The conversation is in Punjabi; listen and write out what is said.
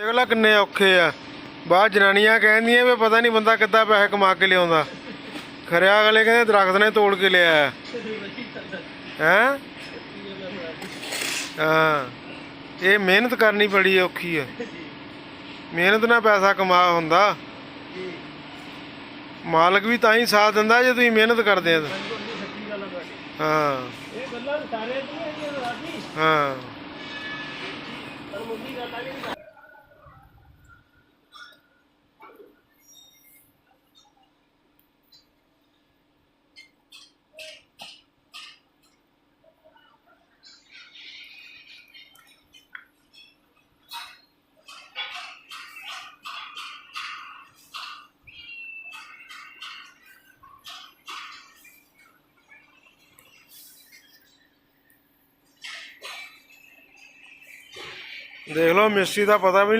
ਦੇਖ ਲੈ ਕਿੰਨੇ ਔਖੇ ਆ। ਬਾਹਰ ਜਨਾਨੀਆਂ ਕਹਿੰਦੀਆਂ ਵੀ ਪਤਾ ਨਹੀਂ ਬੰਦਾ ਕਿੱਦਾਂ ਪੈਸੇ ਕਮਾ ਕੇ ਲਿਆਉਂਦਾ। ਖਰਿਆ ਅਗਲੇ ਕਹਿੰਦੇ ਦਰਖਤ ਨੇ ਤੋੜ ਕੇ ਲਿਆ। ਹੈ? ਹੈਂ? ਹਾਂ ਇਹ ਮਿਹਨਤ ਕਰਨੀ ਬੜੀ ਔਖੀ ਹੈ ਮਿਹਨਤ ਨਾਲ ਪੈਸਾ ਕਮਾ ਹੁੰਦਾ। ਮਾਲਕ ਵੀ ਤਾਂ ਹੀ ਸਾਥ ਦਿੰਦਾ ਜੇ ਤੁਸੀਂ ਮਿਹਨਤ ਕਰਦੇ ਆ ਹਾਂ ਇਹ ਗੱਲਾਂ ਸਾਰੇ ਨਹੀਂ ਰਾਜੀ ਹਾਂ। ਪਰ ਮੁੱਢੀ ਗੱਲ ਆ ਕਿ ਦੇਖ ਲਓ ਮਿਸਤਰੀ ਦਾ ਪਤਾ ਵੀ